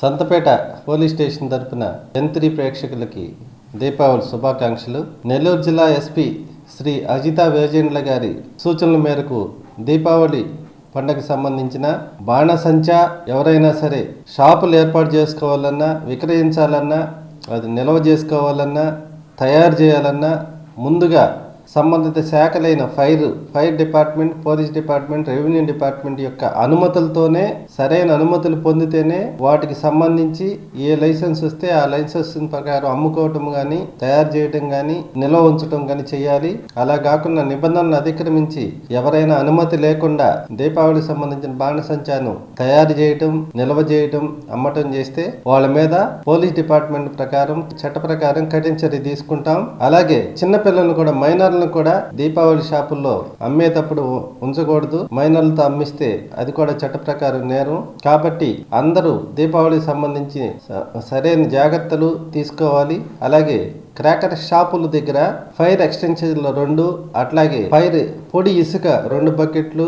Santhapeta police station తరపున జంత్రి ప్రేక్షకులకి దీపావళి శుభాకాంక్షలు. నెల్లూరు జిల్లా ఎస్పీ శ్రీ అజితా వేజేండ్ల గారి సూచనల మేరకు దీపావళి పండగకు సంబంధించిన బాణసంచా ఎవరైనా సరే షాపులు ఏర్పాటు చేసుకోవాలన్నా విక్రయించాలన్నా అది నిల్వ చేసుకోవాలన్నా తయారు చేయాలన్నా ముందుగా సంబంధిత శాఖలైన fire fire department police department revenue department యొక్క అనుమతులతోనే సరైన అనుమతులు పొందితేనే వాటికి సంబంధించి ఏ లైసెన్స్ వస్తే ఆ లైసెన్స్ ప్రకారం అమ్ముకోవటం కానీ తయారు చేయటం కానీ నిల్వ ఉంచడం కానీ చేయాలి. అలా కాకుండా నిబంధనలు అతిక్రమించి ఎవరైనా అనుమతి లేకుండా దీపావళికి సంబంధించిన బాణసంచాను తయారు చేయటం నిల్వ చేయటం అమ్మటం చేస్తే వాళ్ళ మీద పోలీస్ డిపార్ట్మెంట్ ప్రకారం చట్ట ప్రకారం కఠిన చర్య తీసుకుంటాం. అలాగే చిన్నపిల్లలను కూడా మైనర్లను కూడా దీపావళి షాపుల్లో అమ్మేటప్పుడు ఉంచకూడదు. మైనర్లతో అమ్మిస్తే అది కూడా చట్ట ప్రకారం నేరం. కాబట్టి అందరూ దీపావళికి సంబంధించి సరైన జాగ్రత్తలు తీసుకోవాలి. అలాగే క్రాకర్ షాపుల దగ్గర ఫైర్ ఎక్స్టెన్షన్లు రెండు అట్లాగే ఫైర్ పొడి ఇసుక రెండు బకెట్లు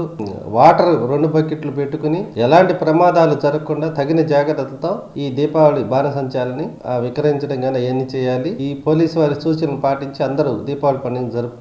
వాటర్ రెండు బకెట్లు పెట్టుకుని ఎలాంటి ప్రమాదాలు జరగకుండా తగిన జాగ్రత్తలతో ఈ దీపావళి బాణసంచాలని విక్రయించడం కానీ ఏమి చేయాలి. ఈ పోలీసు వారి సూచనలు పాటించి అందరూ దీపావళి పండుగ